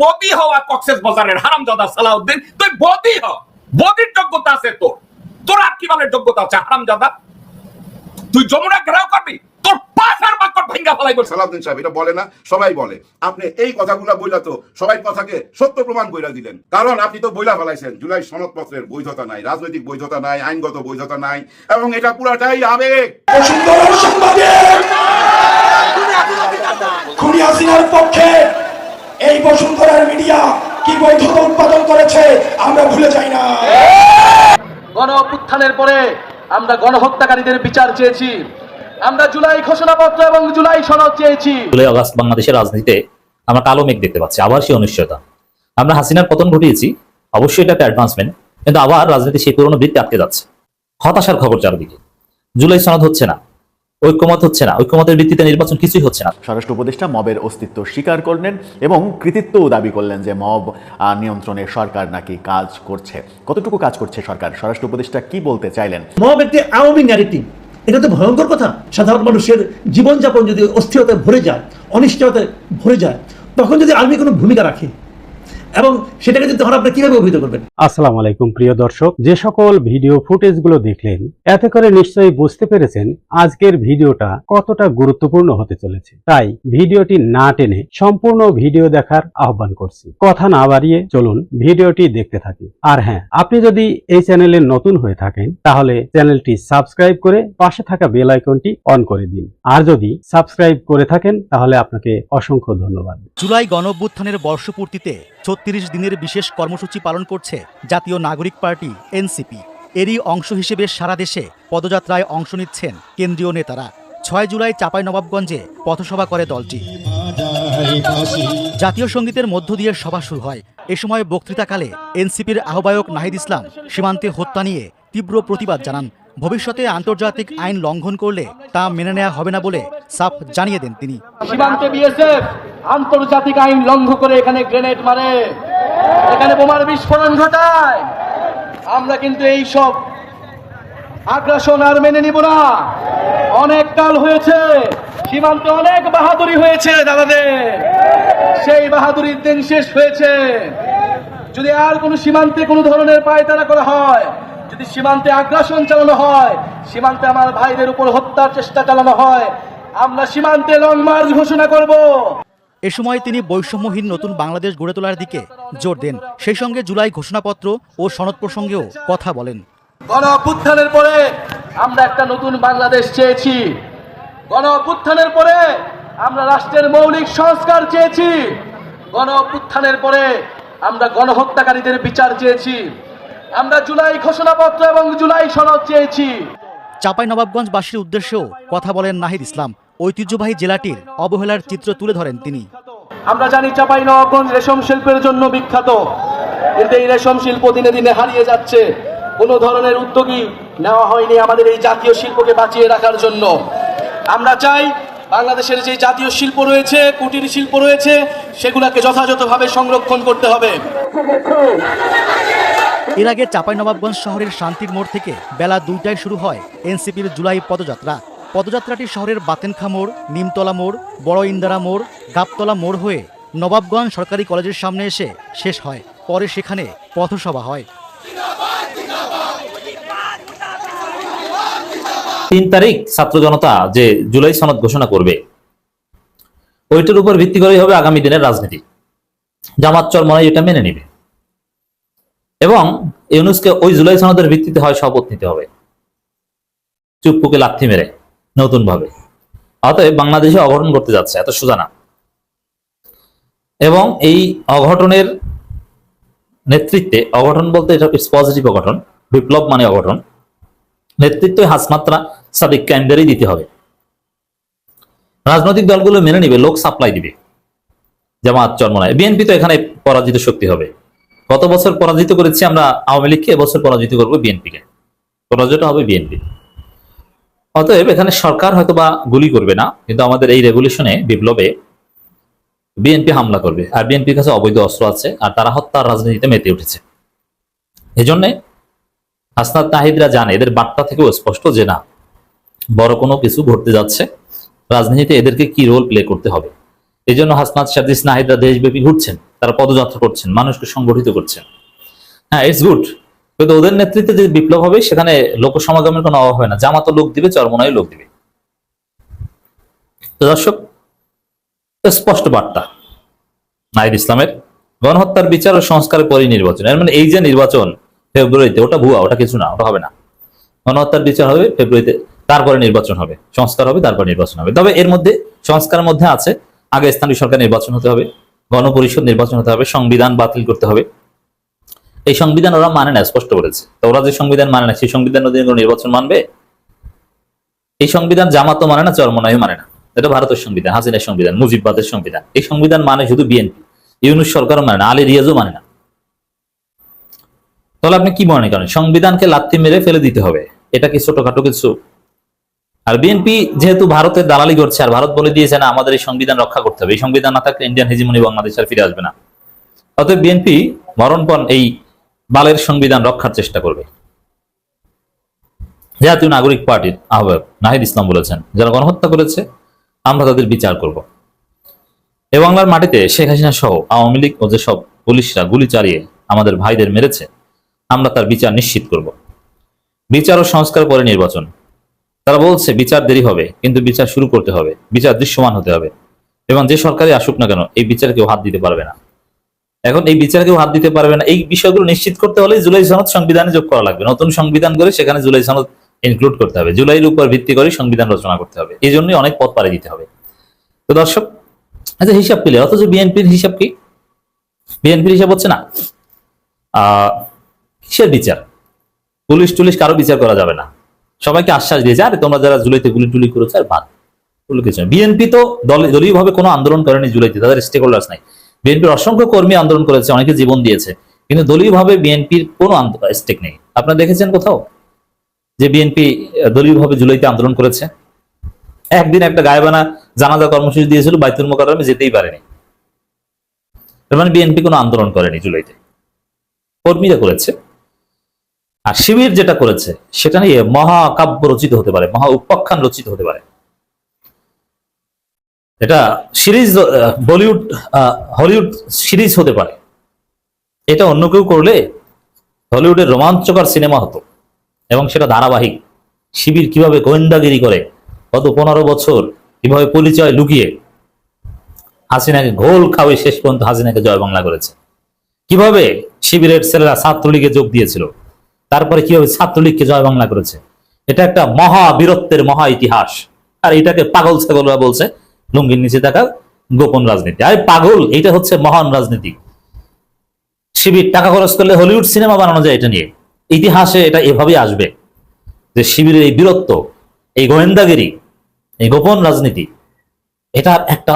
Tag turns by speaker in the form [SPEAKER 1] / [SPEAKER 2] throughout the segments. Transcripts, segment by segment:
[SPEAKER 1] বদি হওয়া কক্সেস বাজারের। হারামজাদা সালাউদ্দিন তুই বদি হ। বদির যোগ্যতা আছে তোর। তোর আর কি বলে যোগ্যতা আছে হারামজাদা? তুই যমুনা ঘেরাও করবি তোর পাশের বাক্য ভেঙ্গা ফেলাই বলছে।
[SPEAKER 2] সালাউদ্দিন সাহেব এটা বলে না সবাই বলে। আপনি এই কথাগুলো বইলা তো সবাই কথাকে সত্য প্রমাণ কইরা দিলেন। কারণ আপনি তো বইলা ফেলাইছেন জুলাই সনদপত্রের বৈধতা নাই রাজনৈতিক বৈধতা নাই আইনগত বৈধতা নাই এবং এটা পুরাটাই আবেগ।
[SPEAKER 3] বসুন্ধরা সাংবাদিক খুনি হাসিনার পক্ষে এই বসুন্ধরার মিডিয়া কি বৈধতা উৎপাদন করেছে আমরা ভুলে যাই না।
[SPEAKER 4] গণ অভ্যুত্থানের পরে আমরা গণহত্যাকারীদের বিচার চেয়েছি। আমরা জুলাই ঘোষণাপত্র এবং জুলাই সনদ চেয়েছি।
[SPEAKER 5] জুলাই আগস্ট বাংলাদেশের রাজনীতিতে আমরা কালো মেঘ দেখতে পাচ্ছি আবার সেই অনিশ্চয়তা। আমরা হাসিনার পতন ঘটিয়েছি অবশ্যই এটা একটা অ্যাডভান্সমেন্ট কিন্তু আবার রাজনীতি সেই পুরনো বৃত্তি আটকে যাচ্ছে। হতাশার খবর চারদিকে। জুলাই সনদ হচ্ছে না। ঐক্যমত হচ্ছে না। ঐক্যমতের ভিত্তিতে নির্বাচন কিছুই হচ্ছে না।
[SPEAKER 6] স্বরাষ্ট্র উপদেষ্টা মবের অস্তিত্ব স্বীকার করলেন এবং কৃতিত্বও দাবি করলেন যে মব নিয়ন্ত্রণে সরকার নাকি কাজ করছে। কতটুকু কাজ করছে সরকার? স্বরাষ্ট্র উপদেষ্টা কি বলতে চাইলেন?
[SPEAKER 7] মব একটি আওয়ামী ন্যারেটিভ এটা তো ভয়ঙ্কর কথা। সাধারণ মানুষের জীবনযাপন যদি অস্থিরতায় ভরে যায় অনিশ্চয়তায় ভরে যায় তখন যদি আর্মি কোনো ভূমিকা রাখে এবং সেটাকে যদি তখন আপনি কীভাবে অভিহিত করবেন?
[SPEAKER 8] আসসালামু আলাইকুম প্রিয় দর্শক। যে সকল ভিডিও ফুটেজগুলো দেখলেন এতে করে নিশ্চয়ই বুঝতে পেরেছেন আজকের ভিডিওটা কতটা গুরুত্বপূর্ণ হতে চলেছে। তাই ভিডিওটি না টেনে সম্পূর্ণ ভিডিও দেখার আহ্বান করছি। কথা না বাড়িয়ে চলুন ভিডিওটি দেখতে থাকি। আর হ্যাঁ আপনি যদি এই চ্যানেলে নতুন হয়ে থাকেন তাহলে চ্যানেলটি সাবস্ক্রাইব করে পাশে থাকা বেল আইকনটি অন করে দিন। আর যদি সাবস্ক্রাইব করে থাকেন তাহলে আপনাকে অসংখ্য ধন্যবাদ।
[SPEAKER 9] জুলাই গণঅভ্যুত্থানের বর্ষপূর্তিতে ছত্রিশ দিনের বিশেষ কর্মসূচি পালন করছে জাতীয় নাগরিক পার্টি, এনসিপি। এরই অংশ হিসেবে সারা দেশে পদযাত্রায় অংশ নিচ্ছেন কেন্দ্রীয় নেতারা। ছয় জুলাই চাঁপাইনবাবগঞ্জে পথসভা করে দলটি। জাতীয় সঙ্গীতের মধ্য দিয়ে সভা শুরু হয়। এ সময় বক্তৃতাকালে এনসিপির আহ্বায়ক নাহিদ ইসলাম সীমান্তে হত্যা নিয়ে তীব্র প্রতিবাদ জানান। ভবিষ্যতে আন্তর্জাতিক আইন লঙ্ঘন করলে তা মেনে নেওয়া হবে না বলে সাফ জানিয়ে দেন তিনি।
[SPEAKER 4] সীমান্তে বিএসএফ আন্তর্জাতিক আইন লঙ্ঘ করে এখানে গ্রেনেড মারে। এখানে বোমার বিস্ফোরণ ঘটায়। আমরা কিন্তু এই সব আগ্রাসন আর মেনে নিব না। অনেক কাল হয়েছে, সীমান্তে অনেক বাহাদুরি হয়েছে দাদাদের। সেই বাহাদুরির দিন শেষ হয়েছে। যদি আর কোনো সীমান্তে কোনো ধরনের পায়তারা করা হয়, যদি সীমান্তে আগ্রাসন চালানো হয়, সীমান্তে আমার ভাইদের উপর হত্যার চেষ্টা চালানো হয়, আমরা সীমান্তে লং মার্চ ঘোষণা করব।
[SPEAKER 9] এ সময় তিনি বৈষম্যহীন নতুন বাংলাদেশ গড়ে তোলার দিকে জোর দেন। সেই সঙ্গে জুলাই ঘোষণাপত্র ও সনদ প্রসঙ্গেও কথা বলেন।
[SPEAKER 4] গণ পরে আমরা একটা নতুন বাংলাদেশ চেয়েছি। গণ পরে আমরা রাষ্ট্রের মৌলিক সংস্কার চেয়েছি। গণ পরে আমরা গণহত্যাকারীদের বিচার চেয়েছি। আমরা জুলাই ঘোষণাপত্র এবং জুলাই সনদ চেয়েছি।
[SPEAKER 9] চাঁপাইনবাবগঞ্জবাসীর উদ্দেশ্যেও কথা বলেন নাহিদ ইসলাম। ঐতিহ্যবাহী জেলাটির অবহেলার চিত্র তুলে ধরেন তিনি।
[SPEAKER 4] আমরা জানি চাপাই নবাবগঞ্জ রেশম শিল্পের জন্য বিখ্যাত। কিন্তু এই রেশম শিল্প দিনে দিনে হারিয়ে যাচ্ছে। কোনো ধরনের উদ্যোগী নেওয়া হয়নি আমাদের এই জাতীয় শিল্পকে বাঁচিয়ে রাখার জন্য। আমরা চাই বাংলাদেশের যে জাতীয় শিল্প রয়েছে কুটির শিল্প রয়েছে সেগুলোকে যথাযথভাবে সংরক্ষণ করতে হবে।
[SPEAKER 9] এর আগে চাঁপাইনবাবগঞ্জ শহরের শান্তির মোড় থেকে বেলা দুইটায় শুরু হয় এনসিপির জুলাই পদযাত্রা। পদযাত্রাটি শহরের বাতেনখা মোড়, নিমতলা মোড়, বড় ইন্দারা মোড়, গাবতলা মোড় হয়ে নবাবগঞ্জ সরকারি কলেজের সামনে এসে শেষ হয়। পরে সেখানে পথসভা হয়।
[SPEAKER 5] তিন তারিখ ছাত্র জনতা যে জুলাই সনদ ঘোষণা করবে, ওইটার উপর ভিত্তি করেই হবে আগামী দিনের রাজনীতি। জামাত চরমনাই এটা মেনে নেবে। এবং ইউনুসকে ওই জুলাই সনদের ভিত্তিতে হয় শপথ নিতে হবে। চুপ্পুকে লাথি মেরে। নতুন ভাবে অতএব বাংলাদেশে অঘটন করতে যাচ্ছে, এত সোজা না। এবং এই অঘটনের নেতৃত্বে, অঘটন বলতে এটা পজিটিভ অঘটন, বিপ্লব মানে অঘটন। নেতৃত্ব হাসমাত্রা সাদিক ক্যান্ডারই দিতে হবে। রাজনৈতিক দলগুলো মেনে নিবে, লোক সাপ্লাই দিবে। জামাত চরমনায়। বিএনপি তো এখানে পরাজিত শক্তি হবে। গত বছর পরাজিত করেছি আমরা আওয়ামী লীগকে, এবছর পরাজিত করব বিএনপিকে পরাজয়টা হবে বিএনপি অতএব এখানে সরকার হয়তো বা গুলি করবে না, কিন্তু আমাদের এই রেগুলেশনে বিপ্লবে বিএনপি হামলা করবে, আর বিএনপির কাছে অবৈধ অস্ত্র আছে, আর তারা হত্যার রাজনীতিতে মেতে উঠেছে। এজন্যে হাসনাত তাহিদরা জানে, এদের বার্তা থেকেও স্পষ্ট যে না, বড় কোনো কিছু ঘটতে যাচ্ছে, রাজনীতিতে এদেরকে কি রোল প্লে করতে হবে? এই জন্য হাসনাত সাদিস নাহিদরা দেশব্যাপী ঘুরছেন, তারা পদযাত্রা করছেন, মানুষকে সংগঠিত করছেন। হ্যাঁ ইটস গুড কিন্তু ওদের নেতৃত্বে যে বিপ্লব হবে, সেখানে লোক সমাগমের কোনো অভাব হয় না। জামাত লোক দিবে চরমনায় লোক দিবে। তো দর্শক, স্পষ্ট বার্তা। নাহিদ ইসলামের গণহত্যার বিচার ও সংস্কারের পরই নির্বাচন এর মানে এই যে নির্বাচন ফেব্রুয়ারিতে, ওটা ভুয়া, ওটা কিছু না, ওটা হবে না। গণহত্যার বিচার হবে ফেব্রুয়ারিতে, তারপরে নির্বাচন হবে। সংস্কার হবে, তারপরে নির্বাচন হবে। তবে এর মধ্যে, সংস্কারের মধ্যে আছে, আগে স্থানীয় সরকার নির্বাচন হতে হবে, গণপরিষদ নির্বাচন হতে হবে, সংবিধান বাতিল করতে হবে। এই সংবিধান ওরা মানে না, স্পষ্ট বলেছে। তো ওরা যে সংবিধান মানে না, সেই সংবিধান অধীনে কোনো নির্বাচন মানবে? এই সংবিধান জামাতও মানে না, চরমনাইও মানে না। এটা ভারতের সংবিধান, হাসিনের সংবিধান, মুজিববাদের সংবিধান। এই সংবিধান মানে শুধু বিএনপি। ইউনুস সরকারও মানে না, আলী রিয়াজও মানে না। তাহলে আপনি কি মনে করেন? সংবিধানকে লাথি মেরে ফেলে দিতে হবে? এটা কি ছোটখাটো কিছু? আর বিএনপি যেহেতু ভারতের দালালি করছে, আর ভারত বলে দিয়েছে না, আমাদের এই সংবিধান রক্ষা করতে হবে। এই সংবিধান না থাকলে ইন্ডিয়ান হেজিমনি বাংলাদেশ আর ফিরে আসবে না। অতএব বিএনপি মরণপণ এই বালের সংবিধান রক্ষার চেষ্টা করবে। জাতীয় নাগরিক পার্টির আহ্বায়ক নাহিদ ইসলাম বলেছেন, যারা গণহত্যা করেছে, আমরা তাদের বিচার করব। এ বাংলার মাটিতে শেখ হাসিনা সহ আওয়ামী লীগ ও যেসব পুলিশরা গুলি চালিয়ে আমাদের ভাইদের মেরেছে, আমরা তার বিচার নিশ্চিত করব। বিচার ও সংস্কার পরে নির্বাচন। তারা বলছে, বিচার দেরি হবে, কিন্তু বিচার শুরু করতে হবে। বিচার দৃশ্যমান হতে হবে এবং যে সরকারই আসুক না কেন, এই বিচার কেউ হাত দিতে পারবে না। এখন এই বিচার কেউ হাত দিতে পারবে না। এই বিষয়গুলো নিশ্চিত করতে হলে জুলাই সনদ সংবিধানে যোগ করা লাগবে। নতুন সংবিধান করে সেখানে জুলাই সনদ ইনক্লুড করতে হবে। জুলাইয়ের উপর ভিত্তি করে সংবিধান রচনা করতে হবে। এই জন্যই অনেক পথ পাড়ি দিতে হবে। তো দর্শক আচ্ছা হিসাব পেলে। অথচ বিএনপির হিসাব কি? বিএনপির হিসাব হচ্ছে না। কিসের বিচার? পুলিশ টুলিশ কারও বিচার করা যাবে না। সবাইকে আশ্বাস দিয়েছে, আরে, তোমরা যারা জুলাইতে গুলি টুলি করেছ, আর বাদ। বিএনপি তো দল দলীয় ভাবে কোনো আন্দোলন করেনি জুলাইতে, তাদের স্টেক হোল্ডার্স নাই। বিএনপির অসংখ্য কর্মী আন্দোলন করেছে, অনেকে জীবন দিয়েছে। কিন্তু দলীয় ভাবে বিএনপির কোনো স্টেক নেই। আপনারা দেখেছেন কোথাও যে বিএনপি দলীয় ভাবে জুলাইতে আন্দোলন করেছে? একদিন একটা গায়েবানা জানাজা কর্মসূচি দিয়েছিল, বাইতুল মোকাররমে যেতেই পারেনি। তার মানে বিএনপি কোনো আন্দোলন করেনি জুলাইতে। কর্মীরা করেছে। আর শিবির যেটা করেছে, সেটা নিয়ে মহাকাব্য রচিত হতে পারে, মহা উপাখ্যান রচিত হতে পারে। এটা সিরিজ বলিউড হলিউড সিরিজ হতে পারে। এটা অন্য কেউ করলে হলিউডের রোমাঞ্চকর সিনেমা হতো এবং সেটা ধারাবাহিক। শিবির কীভাবে গোয়েন্দাগিরি করে, গত পনেরো বছর কীভাবে পরিচয় লুকিয়ে, হাসিনাকে ঘোল খাওয়ে শেষ পর্যন্ত হাসিনাকে জয় বাংলা করেছে। কীভাবে শিবিরের ছেলেরা ছাত্রলীগে যোগ দিয়েছিল, তারপরে কীভাবে ছাত্রলীগকে জয় বাংলা করেছে। এটা একটা মহা বীরত্বের মহা ইতিহাস আর এটাকে পাগল ছাগলরা বলছে লুঙ্গির নিচে থাকা গোপন রাজনীতি। আরে পাগল, এটা হচ্ছে মহান রাজনীতি। শিবির, টাকা খরচ করলে হলিউড সিনেমা বানানো যায় এটা নিয়ে। ইতিহাসে এটা এভাবেই আসবে যে শিবিরের এই বীরত্ব, এই গোয়েন্দাগিরি, এই গোপন রাজনীতি, এটা একটা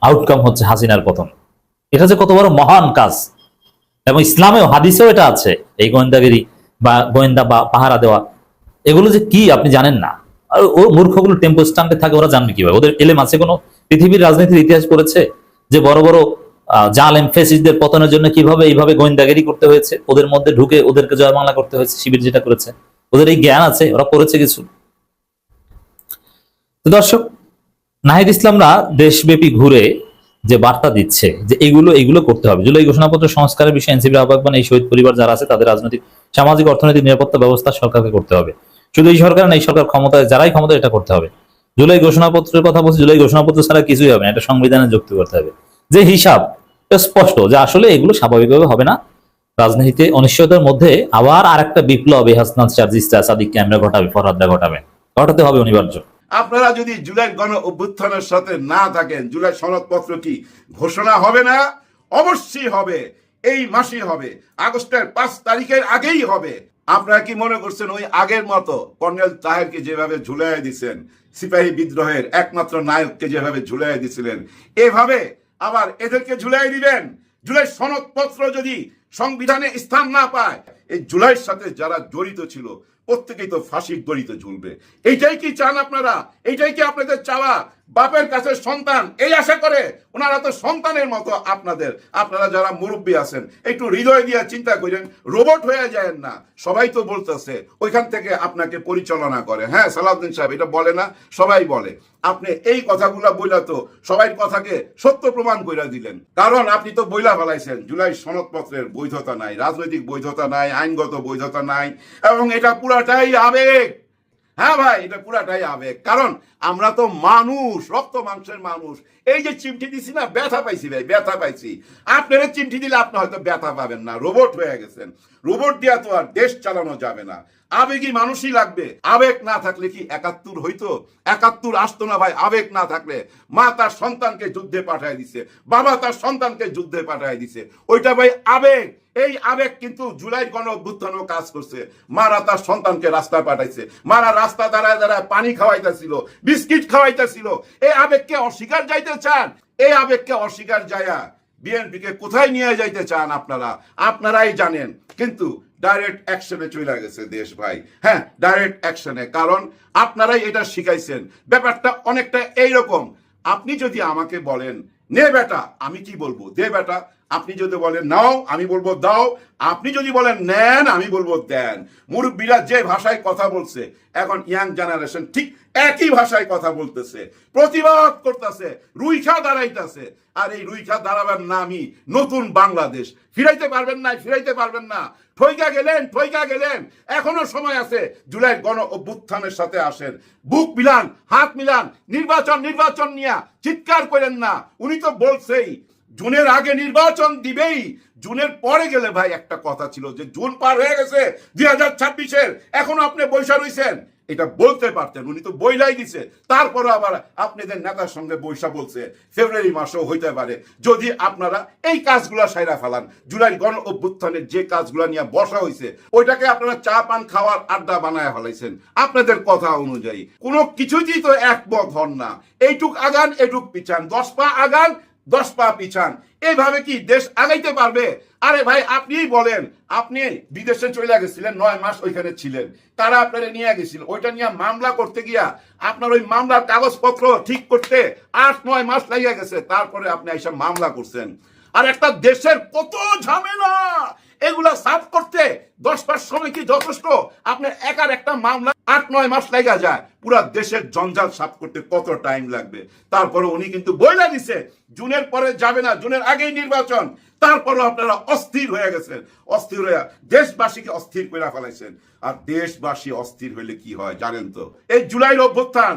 [SPEAKER 5] আউটকাম হচ্ছে হাসিনার পতন। এটা যে কত বড় মহান কাজ। এবং ইসলামেও হাদিসেও এটা আছে, এই গোয়েন্দাগিরি বা গোয়েন্দা বা পাহারা দেওয়া। এগুলো যে কি, আপনি জানেন না। ও মূর্খগুলো টেম্পো স্ট্যান্ডে থাকে, ওরা জানবে কীভাবে? ওদের এলেম আছে কোনো? পৃথিবীর রাজনীতির ইতিহাস পড়েছে যে বড় বড় জালেম ফেসিসদের পতনের জন্য কীভাবে এইভাবে গোয়েন্দাগিরি করতে হয়েছে? ওদের মধ্যে ঢুকে ওদেরকে জয় বাংলা করতে হয়েছে, শিবির যেটা করেছে। ওদের এই জ্ঞান আছে, ওরা করেছে কিছু। তো দর্শক, নাহিদ ইসলামরা দেশব্যাপী ঘুরে যে বার্তা দিচ্ছে, যে এগুলো এগুলো করতে হবে। জুলাই ঘোষণাপত্র সংস্কারের বিষয়ে এনসিপির আহ্বায়ক এই শহীদ পরিবার যারা আছে, তাদের রাজনৈতিক, সামাজিক, অর্থনৈতিক নিরাপত্তা ব্যবস্থা সরকারকে করতে হবে। শুধু এই সরকার না, এই সরকার ক্ষমতায়, যারাই ক্ষমতা এটা করতে হবে। জুলাই ঘোষণাপত্রের কথা বলছি, জুলাই ঘোষণাপত্র ছাড়া কিছুই হবে না, এটা সংবিধানে যুক্ত করতে হবে। যে হিসাব স্পষ্ট যে আসলে এগুলো স্বাভাবিকভাবে হবে না। রাজনীতিতে অনিশ্চয়তার মধ্যে আবার বিপ্লব হাসনাত চার্জিস্টা সাদিক ক্যামেরা ঘটাবে ফরহাদরা ঘটাবে। ঘটাতে হবে অনিবার্য।
[SPEAKER 2] আপনারা যদি জুলাই গণ অভ্যুত্থানের সাথে না থাকেন, জুলাই সনদপত্র কি ঘোষণা হবে না? অবশ্যই হবে। এই মাসেই হবে। আগস্টের পাঁচ তারিখের আগেই হবে। আপনারা কি মনে করছেন ওই আগের মতো কর্নেল তাহেরকে যেভাবে ঝুলাই দিছেন, সিপাহী বিদ্রোহের একমাত্র নায়ককে যেভাবে ঝুলাই দিছিলেন, এভাবে আবার এদেরকে ঝুলাই দিবেন? জুলাই সনদপত্র যদি সংবিধানে স্থান না পায়, এই জুলাইয়ের সাথে যারা জড়িত ছিল, প্রত্যেকেই তো ফাঁসির দড়িতে ঝুলবে। এইটাই কি চান আপনারা? এইটাই কি আপনাদের চাওয়া? বাপের কাছে সন্তান, এই আশা করে ওনারা তো সন্তানের মতো আপনাদের। আপনারা যারা মুরব্বী আছেন, একটু হৃদয় দিয়ে চিন্তা করেন, রোবট হয়ে যায় না। সবাই তো বলতেছে, ওইখান থেকে আপনাকে পরিচালনা করে। হ্যাঁ সালাউদ্দিন সাহেব, এটা বলে না, সবাই বলে। আপনি এই কথাগুলো বইলা তো সবাই কথাকে সত্য প্রমাণ কইরা দিলেন। কারণ আপনি তো বইলা ফেলাইছেন, জুলাই সনদপত্রের বৈধতা নাই, রাজনৈতিক বৈধতা নাই, আইনগত বৈধতা নাই, এবং এটা পুরাটাই আবেগ। হ্যাঁ ভাই, এটা পুরাটাই আবেগ। কারণ আমরা তো মানুষ, রক্ত মাংসের মানুষ। এই যে চিমটি দিছি না, ব্যথা পাইছি ভাই, ব্যথা পাইছি। আপনারা চিমটি দিলে আপনি হয়তো ব্যথা পাবেন না, রোবট হয়ে গেছেন। রোবট দিয়া তো আর দেশ চালানো যাবে না। আবেগী মানুষই লাগবে। আবেগ না থাকলে কি একাত্তর হইতো? একাত্তর আসতো না ভাই, আবেগ না থাকলে। মা তার সন্তানকে যুদ্ধে পাঠায় দিছে, বাবা তার সন্তানকে যুদ্ধে পাঠায় দিছে। ওইটা ভাই আবেগ। এই আবেগ কিন্তু জুলাই গণ অভ্যুত্থানও কাজ করছে। মারা তার সন্তানকে রাস্তায় পাঠাইছে। মারা রাস্তা দাঁড়ায় দাঁড়ায় পানি খাওয়াইতেছিল, বিস্কিট খাওয়াইতেছিল। এই আবেগকে অস্বীকার যাইতে চান? এই আবেগকে অস্বীকার যায়া বিএনপিকে কোথায় নিয়ে যাইতে চান আপনারা? আপনারাই জানেন। কিন্তু ডাইরেক্ট অ্যাকশনে চলে গেছে দেশ ভাই। হ্যাঁ ডাইরেক্ট অ্যাকশনে কারণ আপনারাই এটা শিখাইছেন। ব্যাপারটা অনেকটা এইরকম। আপনি যদি আমাকে বলেন, নে বেটা, আমি কি বলব? দে বেটা, আপনি যদি বলেন, নাও, আমি বলব, দাও। আপনি যদি বলেন, নেন, আমি বলব, দেন। মুরব্বীরা যে ভাষায় কথা বলছে, এখন ইয়াং জেনারেশন ঠিক একই ভাষায় কথা বলতেছে। প্রতিবাদ করতেছে, রুইখা দাঁড়াইতেছে। আর এই রুইখা দাঁড়াবার নামই নতুন বাংলাদেশ। ফিরাইতে পারবেন না ফিরাইতে পারবেন না। ঠইকা গেলেন ঠইকা গেলেন। এখনও সময় আছে জুলাই গণ অভ্যুত্থানের সাথে আসেন। বুক মিলান, হাত মিলান, নির্বাচন নির্বাচন নিয়া চিৎকার করেন না। উনি তো বলছেই, জুনের আগে নির্বাচন দিবেই। জুনের পরে গেলে ভাই একটা কথা ছিল যে, জুন পার হয়ে গেছে দুই হাজার ছাব্বিশের। এখনও আপনি বৈশা রইছেন। এটা বলতে পারতেন, উনি তো বইলাই দিছে। তারপরে আবার আপনাদের নেতার সঙ্গে বৈশা বলছে, ফেব্রুয়ারি মাসেও হইতে পারে। যদি আপনারা এই কাজগুলা সাইরা ফেলান, জুলাই গণ অভ্যুত্থানের যে কাজগুলা নিয়ে বসা হয়েছে ওইটাকে আপনারা চা, পান, খাওয়ার আড্ডা বানায় ফেলাইছেন। আপনাদের কথা অনুযায়ী, কোনো কিছুতেই তো একমত হন না। এইটুক আগান এটুক পিছান, দশ পা আগান, দশ পা পিছান। এইভাবে কি দেশ আগাইতে পারবে? আরে ভাই, আপনিই বলেন। আপনি বিদেশে চলে গেছিলেন, নয় মাস ওইখানে ছিলেন। তারা আপনারা নিয়ে গেছিল। ওইটা নিয়ে মামলা করতে গিয়া আপনার ওই মামলার কাগজপত্র ঠিক করতে আট, নয় মাস লাগিয়ে গেছে। তারপরে আপনি এইসব মামলা করছেন। আর একটা দেশের কত ঝামেলা! এগুলা সাফ করতে দশ মাস সময় কি যথেষ্ট? আপনার একার একটা মামলা আট, নয় মাস লাগা যায়। পুরা দেশের জঞ্জাল সাফ করতে কত টাইম লাগবে? তারপরে উনি কিন্তু বইলা দিছে, জুনের পরে যাবে না, জুনের আগেই নির্বাচন। তারপরে আপনারা অস্থির হয়ে গেছেন। অস্থির হয়ে দেশবাসীকে অস্থির করে ফেলাইছেন। আর দেশবাসী অস্থির হইলে কি হয় জানেন তো? এই জুলাইয়ের অভ্যুত্থান।